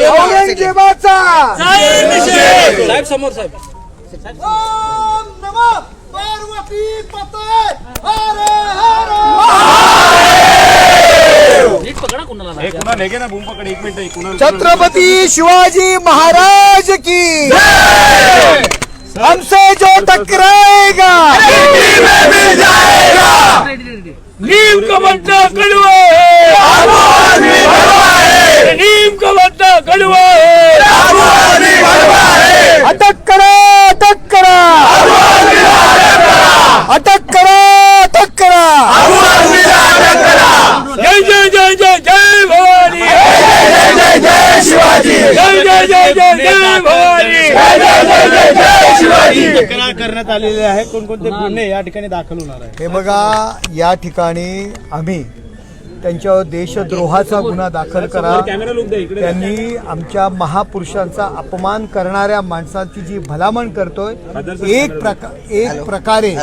औरंगजेबाचा साहेब समोर साहेब. पार्वती छत्रपति शिवाजी महाराज की हमसे जो टकराएगा। नीम का बट्टा कड़वा नीम का बट्टा कड़वा है अटक करा अटक करा अटक करा अटक करा जय जय जय जय जय भवानी जय जय जय शिवाजी जय जय जय जय जय भवानी तक्रार करण्यात आलेली आहे कोणकोणते गुन्हे या ठिकाणी दाखल होणार आहे हे बघा या ठिकाणी आम्ही त्यांच्यावर देशद्रोहाचा गुन्हा दाखल करा. त्यांनी आमच्या महापुरुषांचा अपमान करणाऱ्या माणसाची जी भलामण करतोय एक प्रकार एक प्रकारे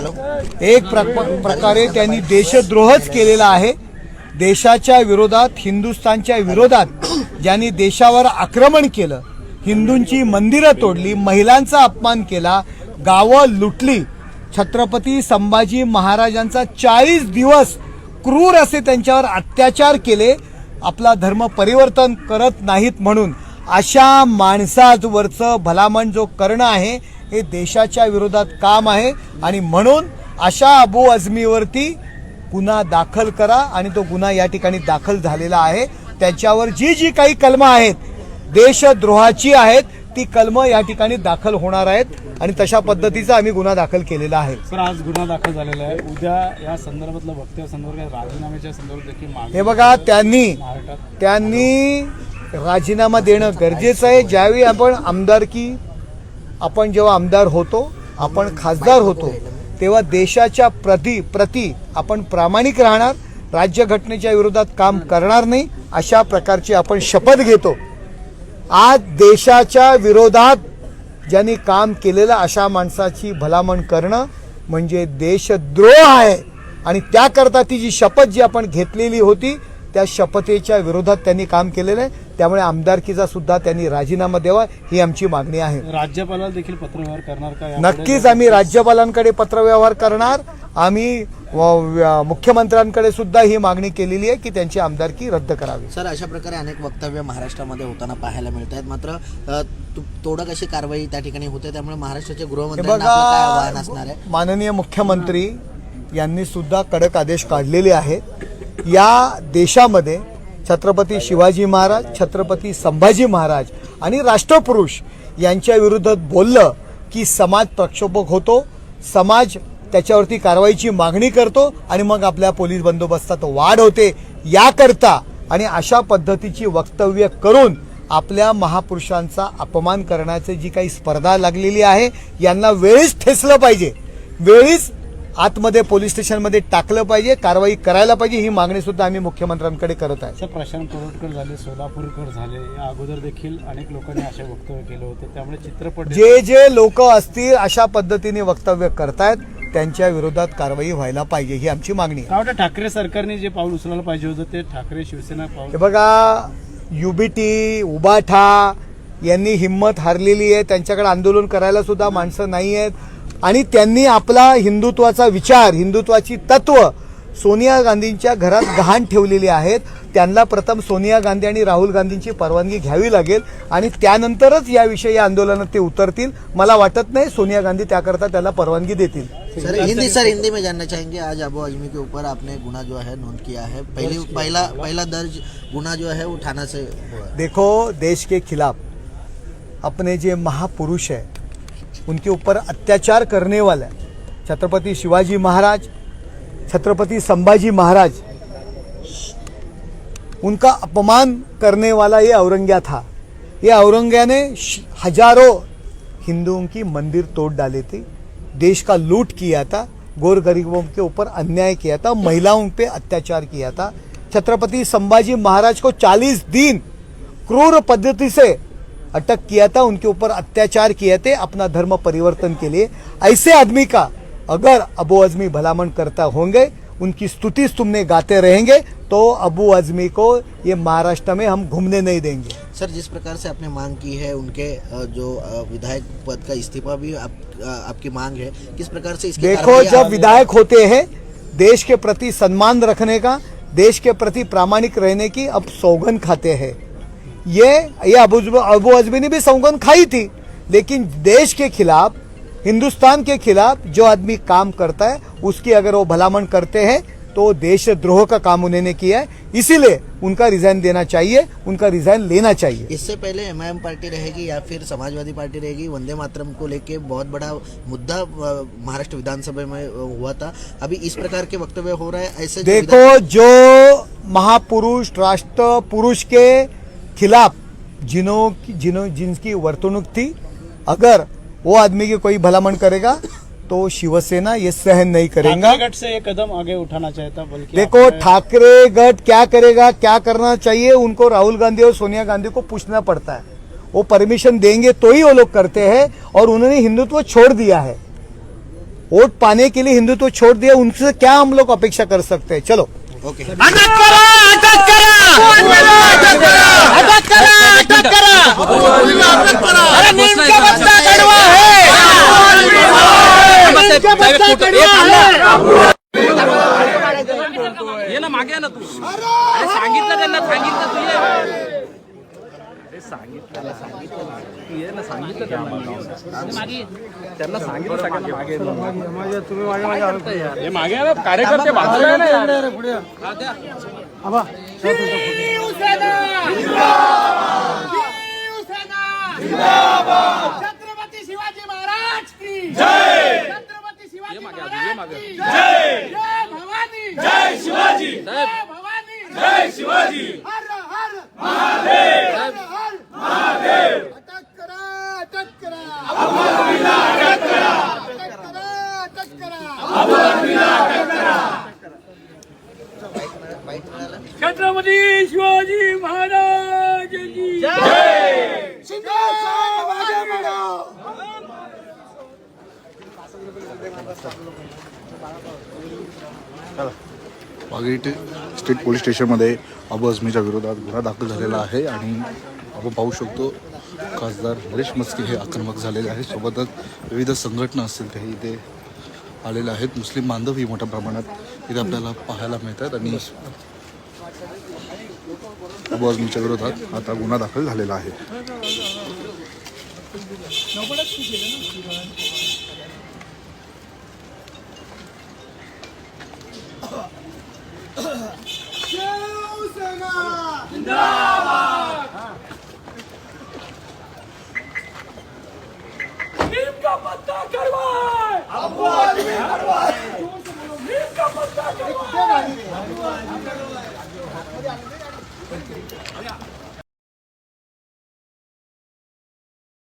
एक प्रक- प्रकारे त्यांनी देशद्रोहच केलेला आहे. देशाच्या विरोधात हिंदुस्थानच्या विरोधात ज्यांनी देशावर आक्रमण केलं हिंदूंची मंदिरं तोडली महिलांचा अपमान केला गावं लुटली छत्रपती संभाजी महाराजांचा चाळीस दिवस क्रूर असे त्यांच्यावर अत्याचार केले आपला धर्म परिवर्तन करत नाहीत म्हणून. अशा माणसावरचं भलामण जो करणं आहे हे देशाच्या विरोधात काम आहे. आणि म्हणून अशा अबू अजमीवरती गुन्हा दाखल करा आणि तो गुन्हा या ठिकाणी दाखल झालेला आहे. त्याच्यावर जी जी काही कलमं आहेत देशद्रोहाची आहेत ती कलमं या ठिकाणी दाखल होणार आहेत आणि तशा पद्धतीचा आम्ही गुन्हा दाखल केलेला आहे. सर आज गुन्हा दाखल झालेला आहे. उद्या या संदर्भातलं वक्तव्य संदर्भात राजीनाम्याच्या संदर्भात देखील हे बघा त्यांनी त्यांनी राजीनामा देणं गरजेचं आहे. ज्यावेळी आपण आमदारकी आपण जेव्हा आमदार होतो आपण खासदार होतो तेव्हा देशाच्या प्रति प्रति आपण प्रामाणिक राहणार. राज्यघटनेच्या विरोधात काम करणार नाही. अशा प्रकारची आपण शपथ घेतो. आज देशाच्या विरोधात ज्यांनी काम केलेलं अशा माणसाची भलामण करणं म्हणजे देशद्रोह आहे. आणि त्याकरता ती जी शपथ जी आपण घेतलेली होती त्या शपथेच्या विरोधात त्यांनी काम केलेलं आहे. त्यामुळे आमदारकीचा सुद्धा त्यांनी राजीनामा द्यावा ही आमची मागणी आहे. राज्यपालाला देखील पत्रव्यवहार करणार का? नक्कीच आम्ही राज्यपालांकडे पत्रव्यवहार करणार. आम्ही व- मुख्यमंत्र्यांकडे सुद्धा ही मागणी केलेली आहे की त्यांची आमदारकी रद्द करावी. सर अशा प्रकारे अनेक वक्तव्य महाराष्ट्रामध्ये होताना पाहायला मिळत आहेत. मात्र तोडक अशी कारवाई त्या ठिकाणी होते त्यामुळे महाराष्ट्राचे आहे? माननीय मुख्यमंत्री यांनी सुद्धा कडक आदेश काढलेले आहेत. या देशामध्ये छत्रपती शिवाजी महाराज छत्रपती संभाजी महाराज आणि राष्ट्रपुरुष यांच्या विरोधात बोललं की समाज प्रक्षोभक होतो समाज त्याच्यावरती कारवाईची मागणी करतो आणि मग आपल्या पोलीस बंदोबस्तात वाढ होते. याकरता आणि अशा पद्धतीची वक्तव्य करून आपल्या महापुरुषांचा अपमान करण्याची जी काही स्पर्धा लागलेली आहे यांना वेळीच ठेचलं पाहिजे. वेळीच आतमध्ये पोलीस स्टेशनमध्ये टाकलं पाहिजे कारवाई करायला पाहिजे ही मागणी सुद्धा आम्ही मुख्यमंत्र्यांकडे करत आहे. प्रशांत कोरोटकर झाले सोलापूरकर झाले या अगोदर देखील अनेक लोकांनी असे वक्तव्य केलं होतं. त्यामुळे चित्रपट जे जे लोक असतील अशा पद्धतीने वक्तव्य करतायत. त्यांच्या विरोधात कारवाई व्हायला पाहिजे ही आमची मागणी आहे. वाटतं ठाकरे सरकारने जे पाऊल उचलायला पाहिजे होतं ते ठाकरे शिवसेना पाऊल हे बघा युबीटी उबाठा यांनी हिंमत हारलेली आहे. त्यांच्याकडे आंदोलन करायला सुद्धा माणसं नाही आहेत. आणि त्यांनी आपला हिंदुत्वाचा विचार हिंदुत्वाची तत्व सोनिया गांधींच्या घरात गहाण ठेवलेली आहेत. त्यांना प्रथम सोनिया गांधी आणि राहुल गांधींची परवानगी घ्यावी लागेल आणि त्यानंतरच याविषयी या आंदोलनात ते उतरतील. मला वाटत नाही सोनिया गांधी त्याकरता त्याला परवानगी देतील. सर हिंदी सर हिंदी में जानना चाहेंगे आज अबू अजमी के ऊपर आपने गुना जो है नोंद किया है। पहली पहला पहला दर्ज गुना जो है वो थाना से हुआ। देखो देश के खिलाफ अपने जो महापुरुष है उनके ऊपर अत्याचार करने वाला छत्रपति शिवाजी महाराज छत्रपति संभाजी महाराज, उनका अपमान करने वाला ये औरंग्या था। ये औरंग्या ने हज़ारों हिंदुओं की मंदिर तोड़ डाले थे, देश का लूट किया था, गोर गरीबों के ऊपर अन्याय किया था, महिलाओं पे अत्याचार किया था। छत्रपति संभाजी महाराज को 40 दिन क्रूर पद्धति से अटक किया था, उनके ऊपर अत्याचार किए थे अपना धर्म परिवर्तन के लिए। ऐसे आदमी का अगर अबू अजमी भलामण करता होंगे उनकी स्तुति तुमने गाते रहेंगे तो अबू आजमी को ये महाराष्ट्र में हम घूमने नहीं देंगे। सर जिस प्रकार से आपने मांग की है उनके जो विधायक पद का इस्तीफा भी आप, आपकी मांग है किस प्रकार से इसकी देखो जब विधायक होते हैं देश के प्रति सम्मान रखने का देश के प्रति प्रामाणिक रहने की अब सौगन खाते हैं। ये ये अबू अबू आजमी ने भी सौगन खाई थी लेकिन देश के खिलाफ हिंदुस्तान के खिलाफ जो आदमी काम करता है उसकी अगर वो भलामण करते हैं तो देशद्रोह का काम उन्होंने किया है। इसीलिए उनका रिजाइन देना चाहिए उनका रिजाइन लेना चाहिए। इससे पहले एमआईएम पार्टी रहेगी या फिर समाजवादी पार्टी रहेगी वंदे मातरम को लेके बहुत बड़ा मुद्दा महाराष्ट्र विधानसभा में हुआ था। अभी इस प्रकार के वक्तव्य हो रहा है ऐसे देखो जो महापुरुष राष्ट्र पुरुष के खिलाफ जिनों की जिनों जिनकी वर्तणूक थी अगर वो आदमी की कोई भलामण करेगा तो शिवसेना ये सहन नहीं करेगा। ठाकरे गट से एक कदम आगे उठाना चाहता बल्कि देखो ठाकरे गट क्या करेगा क्या करना चाहिए उनको राहुल गांधी और सोनिया गांधी को पूछना पड़ता है। वो परमिशन देंगे तो ही वो लोग करते हैं और उन्होंने हिंदुत्व छोड़ दिया है। वोट पाने के लिए हिंदुत्व छोड़ दिया उनसे क्या हम लोग अपेक्षा कर सकते हैं? चलो। ओके सांगितलं सांगितलं तू ये ना सांगितलं त्यांना मागे. त्यांना सांगितलं सगळ्यांना मागे ये. हे मागे आहे ना, कार्यकर्ते बाजूला आहे ना यार. छत्रपती शिवाजी महाराज की जय छत्रपती शिवाजी महाराज की जय जय भवानी जय शिवाजी जय भवानी जय शिवाजी हर हर महादेव हर हर महादेव अटक करा अटक करा अटक करा अटक करा छत्रपती शिवाजी महाराज की वाघेटे स्टेट पोलीस स्टेशनमध्ये अबू अजमीच्या विरोधात गुन्हा दाखल झालेला आहे आणि आपण पाहू शकतो खासदार नरेश मस्के हे आक्रमक झालेले आहे सोबतच विविध संघटना असतील ते इथे आलेले आहेत. मुस्लिम बांधवही मोठ्या प्रमाणात इथे आपल्याला पाहायला मिळतात आणि अबू अजमीच्या विरोधात आता गुन्हा दाखल झालेला आहे नीम का पत्ता कड़वा है। नीम का पत्ता कड़वा है।